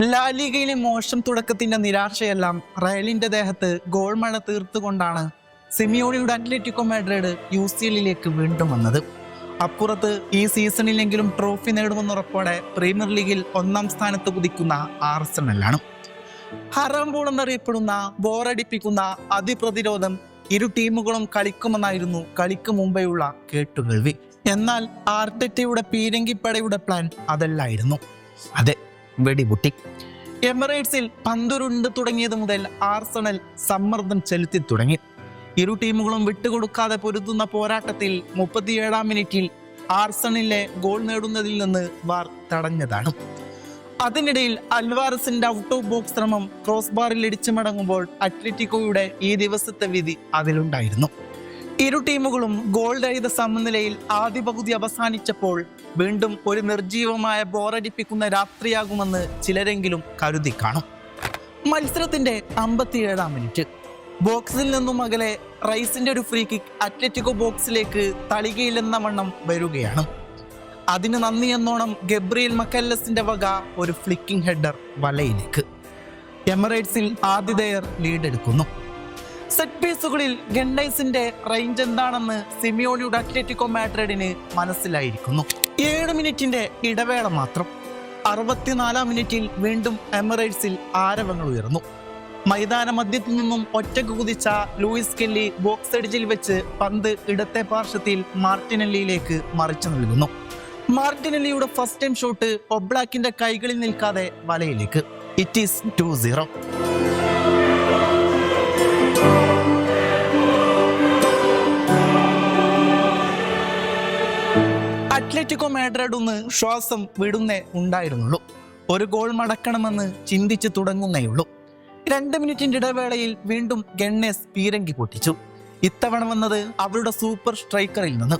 ലാലിഗയിലെ മോശം തുടക്കത്തിന്റെ നിരാശയെല്ലാം റയലിന്റെ ദേഹത്ത് ഗോൾ മഴ തീർത്തുകൊണ്ടാണ് സിമിയോണിയുടെ അത്ലറ്റിക്കോ മാഡ്രിഡ് യു സി എല്ലിലേക്ക് വീണ്ടും വന്നത്. അപ്പുറത്ത് ഈ സീസണിലെങ്കിലും ട്രോഫി നേടുമെന്ന ഉറപ്പോടെ പ്രീമിയർ ലീഗിൽ ഒന്നാം സ്ഥാനത്ത് കുതിക്കുന്ന ആർസണലാണ്. ഹറാംബോൾ എന്നറിയപ്പെടുന്ന ബോറടിപ്പിക്കുന്ന അതിപ്രതിരോധം ഇരു ടീമുകളും കളിക്കുമെന്നായിരുന്നു കളിക്ക് മുമ്പെയുള്ള കേട്ടുകേൾവി. എന്നാൽ ആർട്ടറ്റയുടെ പീരങ്കിപ്പടയുടെ പ്ലാൻ അതല്ലായിരുന്നു. അതെ വെടിപൊട്ടി എമിറേറ്റ്സിൽ പന്തുരുണ്ട് തുടങ്ങിയത് മുതൽ ആർസണൽ സമ്മർദ്ദം ചെലുത്തി തുടങ്ങി. ഇരു ടീമുകളും വിട്ടുകൊടുക്കാതെ പൊരുതുന്ന പോരാട്ടത്തിൽ മുപ്പത്തിയേഴാം മിനിറ്റിൽ ആർസണലിലെ ഗോൾ നേടുന്നതിൽ നിന്ന് വാർ തടഞ്ഞതാണ്. അതിനിടയിൽ അൽവാറസിന്റെ ഔട്ട് ഓഫ് ബോക്സ് ശ്രമം ക്രോസ് ബാറിൽ ഇടിച്ചു മടങ്ങുമ്പോൾ അത്ലറ്റിക്കോയുടെ ഈ ദിവസത്തെ വിധി അതിലുണ്ടായിരുന്നു. ഇരു ടീമുകളും ഗോൾ രഹിത സമനിലയിൽ ആദ്യ പകുതി അവസാനിച്ചപ്പോൾ വീണ്ടും ഒരു നിർജീവമായ ബോറടിപ്പിക്കുന്ന രാത്രിയാകുമെന്ന് ചിലരെങ്കിലും കരുതി കാണും. മത്സരത്തിന്റെ അമ്പത്തിയേഴാം മിനിറ്റ്. ബോക്സിൽ നിന്നും അകലെ റൈസിന്റെ ഒരു ഫ്രീ കിക്ക് അത്ലറ്റിക്കോ ബോക്സിലേക്ക് തളികയില്ലെന്ന വണ്ണം വരികയാണ്. അതിന് നന്ദി എന്നോണം ഗബ്രിയൽ മക്കല്ലസിന്റെ വക ഒരു ഫ്ലിക്കിംഗ് ഹെഡർ വലയിലേക്ക്. എമിറേറ്റ്സിൽ ആതിഥേയർ ലീഡ് എടുക്കുന്നു സെറ്റ് പീസുകളിൽ ഗണ്ടൈസിന്റെ റേഞ്ച് എന്താണെന്ന് സിമിയോണിയുടെ അത്ലറ്റിക്കോ മാഡ്രിഡിന് മനസ്സിലായിരിക്കുന്നു. ഏഴ് മിനിറ്റിന്റെ ഇടവേള മാത്രം അറുപത്തിനാലാം മിനിറ്റിൽ വീണ്ടും എമിറേറ്റ്സിൽ ആരവങ്ങൾ ഉയർന്നു മൈതാന മധ്യത്തിൽ നിന്നും ഒറ്റയ്ക്ക് കുതിച്ച ലൂയിസ് കെല്ലി ബോക്സ് എഡിജിൽ വെച്ച് പന്ത് ഇടത്തെ പാർശ്വത്തിൽ മാർട്ടിനെല്ലിയിലേക്ക് മറിച്ചു നൽകുന്നു. മാർട്ടിനെല്ലിയുടെ ഫസ്റ്റ് ടൈം ഷോട്ട് ഒബ്ലാക്കിന്റെ കൈകളിൽ നിൽക്കാതെ വലയിലേക്ക്. It is two zero Atletico മാഡ്രഡൊന്ന് ശ്വാസം വിടുന്നേ ഉണ്ടായിരുന്നുള്ളൂ. ഒരു ഗോൾ മടക്കണമെന്ന് ചിന്തിച്ചു തുടങ്ങുന്നേയുള്ളൂ രണ്ട് മിനിറ്റിന്റെ ഇടവേളയിൽ വീണ്ടും ഗണ്ണേസ് പീരങ്കി പൊട്ടിച്ചു. ഇത്തവണ വന്നത് അവരുടെ സൂപ്പർ സ്ട്രൈക്കറിൽ നിന്ന്.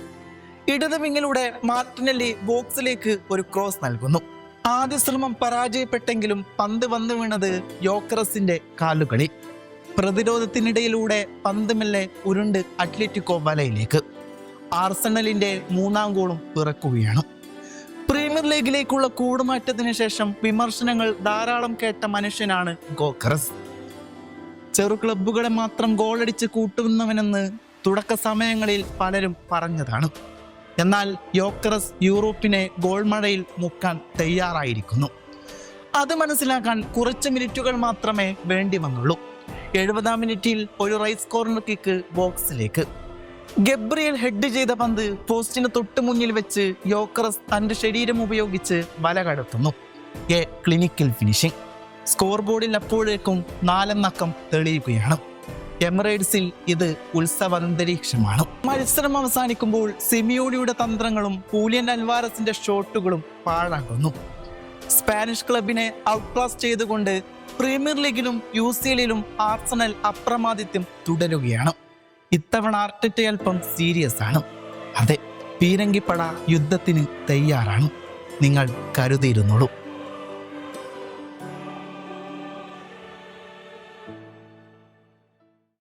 ഇടത് വിങ്ങിലൂടെ മാർട്ടിനെല്ലി ബോക്സിലേക്ക് ഒരു ക്രോസ് നൽകുന്നു. ആദ്യ ശ്രമം പരാജയപ്പെട്ടെങ്കിലും പന്ത് വന്നു വീണത് യോക്കറസിന്റെ കാലുകളിൽ. പ്രതിരോധത്തിനിടയിലൂടെ പന്ത് മെല്ലെ ഉരുണ്ട് അത്ലറ്റിക്കോ വലയിലേക്ക്. ആർസണലിന്റെ മൂന്നാം ഗോളും പിറക്കുകയാണ്. പ്രീമിയർ ലീഗിലേക്കുള്ള കൂടുമാറ്റത്തിന് ശേഷം വിമർശനങ്ങൾ ധാരാളം കേട്ട മനുഷ്യനാണ് ഗോക്കറസ് ചെറു ക്ലബ്ബുകളെ മാത്രം ഗോളടിച്ച് കൂട്ടുന്നവനെന്ന് തുടക്ക സമയങ്ങളിൽ പലരും പറഞ്ഞതാണ്. എന്നാൽ യോക്കറസ് യൂറോപ്പിനെ ഗോൾമഴയിൽ മുക്കാൻ തയ്യാറായിരിക്കുന്നു. അത് മനസ്സിലാക്കാൻ കുറച്ച് മിനിറ്റുകൾ മാത്രമേ വേണ്ടി വന്നുള്ളൂ. എഴുപതാം മിനിറ്റിൽ ഒരു റൈസ് കോർണർ കിക്ക് ബോക്സിലേക്ക്. ഗബ്രിയൽ ഹെഡ് ചെയ്ത പന്ത് പോസ്റ്റിന് തൊട്ട് മുന്നിൽ വെച്ച് യോക്കറസ് തന്റെ ശരീരം ഉപയോഗിച്ച് വല കടത്തുന്നു. A clinical finishing score board അപ്പോഴേക്കും നാലെന്നക്കം തെളിയുകയാണ്. എമിറേറ്റ്സിൽ ഇത് ഉത്സവ അന്തരീക്ഷമാണ് മത്സരം അവസാനിക്കുമ്പോൾ സിമിയോണിയുടെ തന്ത്രങ്ങളും പൂലിയൻ അൽവാരസിന്റെ ഷോട്ടുകളും പാഴാകുന്നു. സ്പാനിഷ് ക്ലബിനെ ഔട്ട് ക്ലാസ് ചെയ്തുകൊണ്ട് പ്രീമിയർ ലീഗിലും യു സി എല്ലിലും ആർസണൽ അപ്രമാദിത്യം തുടരുകയാണ്. ഇത്തവണ ആർട്ടിറ്റി അല്പം സീരിയസ് ആണ്. അതെ പീരങ്കിപ്പട യുദ്ധത്തിന് തയ്യാറാണ്. നിങ്ങൾ കരുതിയിരുന്നോളൂ.